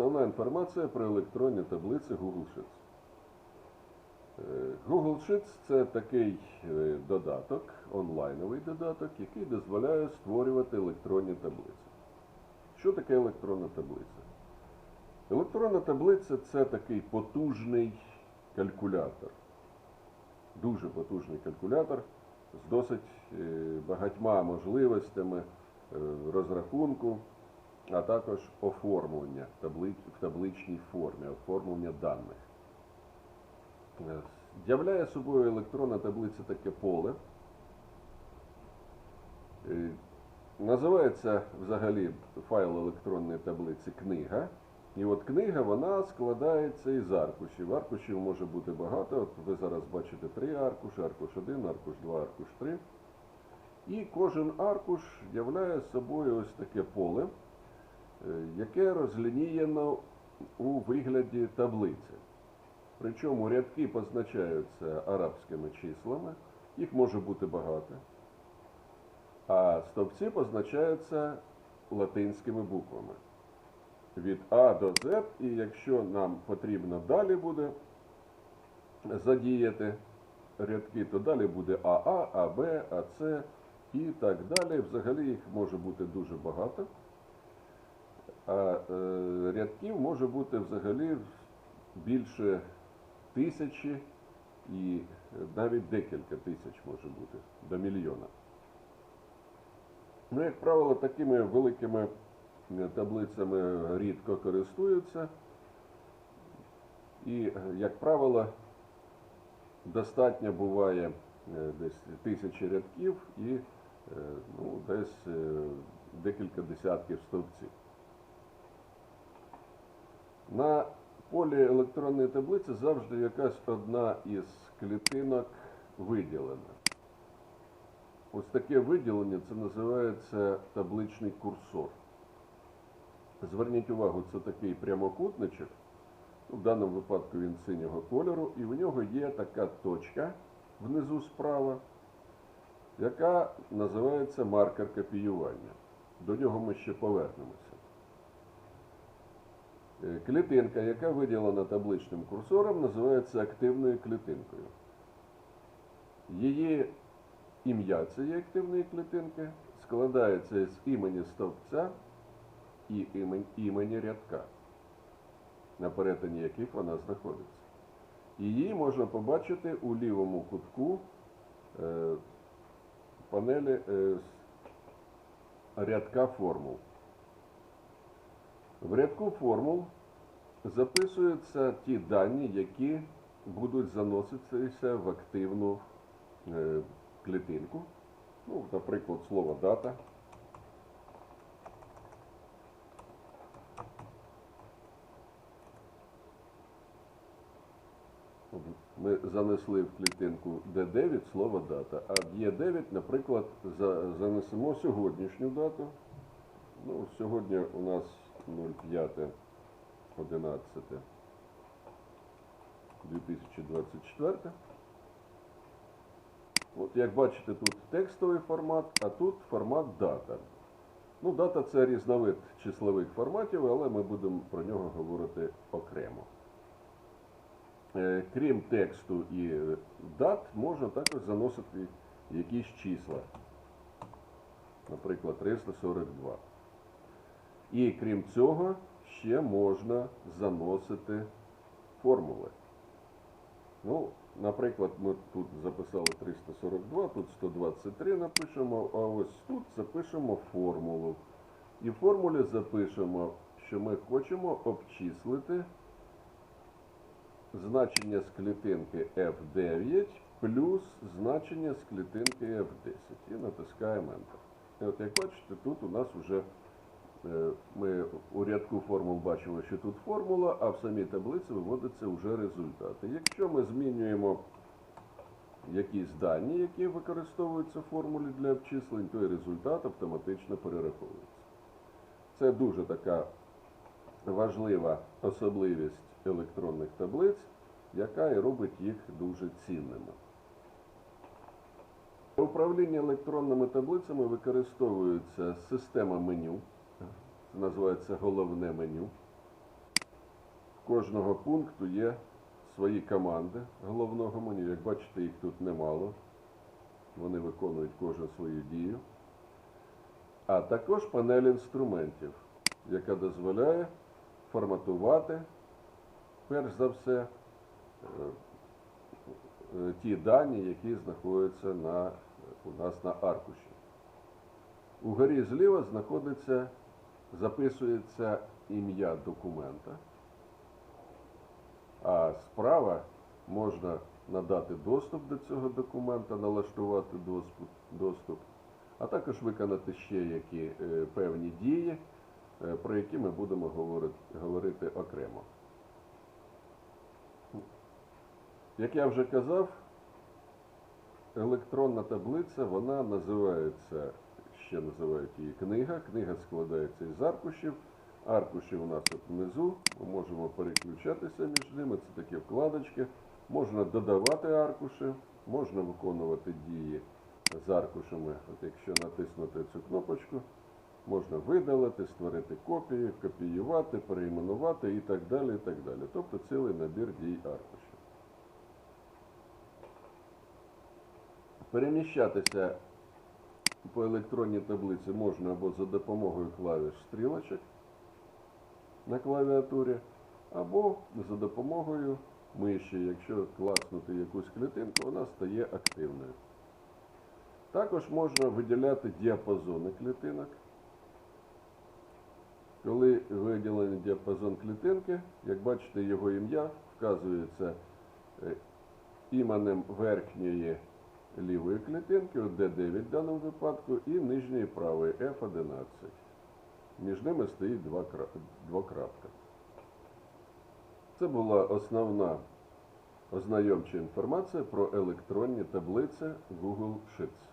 основна інформація про електронні таблиці Google Sheets. Е, Google Sheets це такий е, додаток, онлайновий додаток, який дозволяє створювати електронні таблиці. Що таке електронна таблиця? Електронна таблиця це такий потужний калькулятор. Дуже потужний калькулятор з досить е, багатьма можливостями розрахунку, а також оформлення в табличній формі, оформлення даних. Е, Являє собою електронна таблиця таке поле. Е, Називається взагалі файл електронної таблиці книга. І от книга вона складається із аркушів. Аркушів може бути багато. От ви зараз бачите три аркуші, аркуш 1, аркуш 2, аркуш 3. І кожен аркуш являє собою ось таке поле, яке розлінієно у вигляді таблиці. Причому рядки позначаються арабськими числами, їх може бути багато. А стовпці позначаються латинськими буквами. Від А до З, і якщо нам потрібно далі буде задіяти рядки, то далі буде АА, АБ, АЦ і так далі. Взагалі їх може бути дуже багато. А е, рядків може бути взагалі більше тисячі і навіть декілька тисяч може бути до мільйона. Ну, як правило, такими великими е, таблицями рідко користуються. І, е, як правило, достатньо буває десь тисячі рядків і ну, десь декілька десятків стовпців. На полі електронної таблиці завжди якась одна із клітинок виділена. Ось таке виділення це називається табличний курсор. Зверніть увагу, це такий прямокутничок. Ну, В даному випадку він синього кольору, і в нього є така точка внизу справа, яка називається маркер копіювання. До нього ми ще повернемося. Клітинка, яка виділена табличним курсором, називається активною клітинкою. Її ім'я цієї активної клітинки складається з імені стовпця і імені рядка, на перетині яких вона знаходиться. Її можна побачити у лівому кутку е, панелі е, рядка формул. В рядку формул записуються ті дані, які будуть заноситися в активну е, клітинку. Ну, наприклад, слово дата. Ми занесли в клітинку D9 слово дата, а в Е9, наприклад, занесемо сьогоднішню дату. Ну, сьогодні у нас 05 11 2024. От як бачите, тут текстовий формат, а тут формат дата. Ну, дата це різновид числових форматів, але ми будемо про нього говорити окремо. Е, Крім тексту і дат, можна також заносити якісь числа. Наприклад, 342. І крім цього, ще можна заносити формули. Ну, наприклад, ми тут записали 342, тут 123 напишемо, а ось тут запишемо формулу. І в формулі запишемо, що ми хочемо обчислити значення з клітинки F9 плюс значення з клітинки F10. І натискаємо Enter. І от як бачите, тут у нас вже ми у рядку формул бачимо, що тут формула, а в самій таблиці виводяться вже результати. Якщо ми змінюємо якісь дані, які використовуються в формулі для обчислень, то і результат автоматично перераховується. Це дуже така важлива особливість електронних таблиць, яка і робить їх дуже цінними. Управління електронними таблицями використовується система меню, називається головне меню. кожного пункту є свої команди головного меню. Як бачите, їх тут немало. Вони виконують кожен свою дію. А також панель інструментів, яка дозволяє форматувати, перш за все, е, е, ті дані, які знаходяться на, у нас на аркуші. Угорі зліва знаходиться, записується ім'я документа, а справа можна надати доступ до цього документа, налаштувати доступ, а також виконати ще які е, певні дії, е, про які ми будемо говорити окремо. Як я вже казав, електронна таблиця, вона називається, ще називають її книга. Книга складається із аркушів. Аркуші у нас от внизу, ми можемо переключатися між ними, це такі вкладочки. Можна додавати аркуші, можна виконувати дії з аркушами. От якщо натиснути цю кнопочку, можна видалити, створити копії, копіювати, перейменувати і так далі. і так далі. Тобто цілий набір дій аркушів. Переміщатися по електронній таблиці можна або за допомогою клавіш стрілочок на клавіатурі, або за допомогою миші. Якщо класнути якусь клітинку, вона стає активною. Також можна виділяти діапазони клітинок. Коли виділений діапазон клітинки, як бачите, його ім'я вказується е, іменем верхньої лівої клітинки, от D9 в даному випадку, і нижньої правої F11. Між ними стоїть два два двокрапка. Це була основна ознайомча інформація про електронні таблиці Google Sheets.